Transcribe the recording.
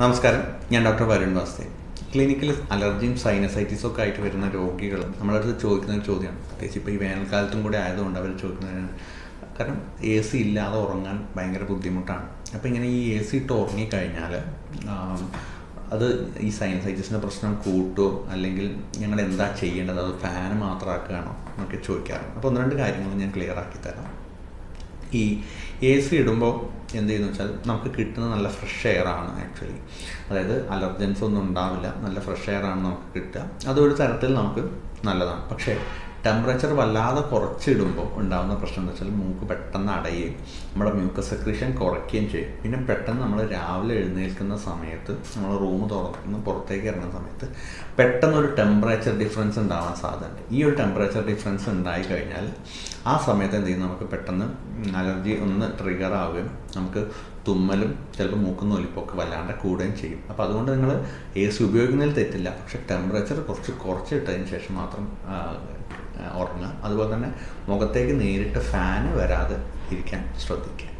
നമസ്കാരം. ഞാൻ ഡോക്ടർ വരുൺ വാസ്തേ. ക്ലിനിക്കിൽ അലർജിയും സൈനസൈറ്റിസും ഒക്കെ ആയിട്ട് വരുന്ന രോഗികൾ നമ്മുടെ അടുത്ത് ചോദിക്കുന്ന ഒരു ചോദ്യമാണ്. പ്രത്യേകിച്ച് ഇപ്പോൾ ഈ വേനൽക്കാലത്തും കൂടെ ആയതുകൊണ്ട് അവർ ചോദിക്കുന്നതിന് കാരണം എ സി ഇല്ലാതെ ഉറങ്ങാൻ ഭയങ്കര ബുദ്ധിമുട്ടാണ്. അപ്പോൾ ഇങ്ങനെ ഈ എ സി ഇട്ട് ഉറങ്ങിക്കഴിഞ്ഞാൽ അത് ഈ സൈനസൈറ്റിസിന്റെ പ്രശ്നം കൂട്ടുമോ അല്ലെങ്കിൽ ഞങ്ങൾ എന്താ ചെയ്യേണ്ടത്? അത് ഫാൻ മാത്രമാക്കുകയാണോ? എന്നൊക്കെ ചോദിക്കാറുണ്ട്. അപ്പോൾ ഒന്ന് രണ്ട് കാര്യങ്ങൾ ഞാൻ ക്ലിയർ ആക്കി തരാം. ഈ എ സി ഇടുമ്പോൾ എന്ത് ചെയ്യുന്നു വെച്ചാൽ നമുക്ക് കിട്ടുന്ന നല്ല ഫ്രഷ് എയർ ആണ് ആക്ച്വലി അതായത് അലർജൻസ് ഒന്നും ഉണ്ടാവില്ല. നല്ല ഫ്രഷ് എയർ ആണ് നമുക്ക് കിട്ടുക. അതൊരു തരത്തിൽ നമുക്ക് നല്ലതാണ്. പക്ഷേ ടെമ്പറേച്ചർ വല്ലാതെ കുറച്ചിടുമ്പോൾ ഉണ്ടാകുന്ന പ്രശ്നം എന്ന് വെച്ചാൽ മൂക്ക് പെട്ടെന്ന് അടയുകയും നമ്മുടെ മ്യൂക്കസ് സെക്രീഷൻ കുറയ്ക്കുകയും ചെയ്യും. പിന്നെ പെട്ടെന്ന് നമ്മൾ രാവിലെ എഴുന്നേൽക്കുന്ന സമയത്ത് നമ്മൾ റൂം തുറക്കുന്ന പുറത്തേക്ക് ഇറങ്ങുന്ന സമയത്ത് പെട്ടെന്ന് ഒരു ടെമ്പറേച്ചർ ഡിഫറൻസ് ഉണ്ടാവാൻ സാധ്യതയുണ്ട്. ഈ ഒരു ടെമ്പറേച്ചർ ഡിഫറൻസ് ഉണ്ടായി കഴിഞ്ഞാൽ ആ സമയത്ത് എന്ത് ചെയ്യും? നമുക്ക് പെട്ടെന്ന് അലർജി ഒന്ന് ട്രിഗർ ആവുകയും നമുക്ക് തുമ്മലും ചിലപ്പോൾ മൂക്കുന്ന ഒലിപ്പൊക്കെ വല്ലാണ്ട് കൂടുകയും ചെയ്യും. അപ്പോൾ അതുകൊണ്ട് നിങ്ങൾ എ സി ഉപയോഗിക്കുന്നതിൽ തെറ്റില്ല. പക്ഷേ ടെമ്പറേച്ചർ കുറച്ച് കുറച്ചിട്ടതിന് ശേഷം മാത്രം ഉറങ്ങുക. അതുപോലെ തന്നെ മുഖത്തേക്ക് നേരിട്ട് ഫാന് വരാതെ ഇരിക്കാൻ ശ്രദ്ധിക്കുക.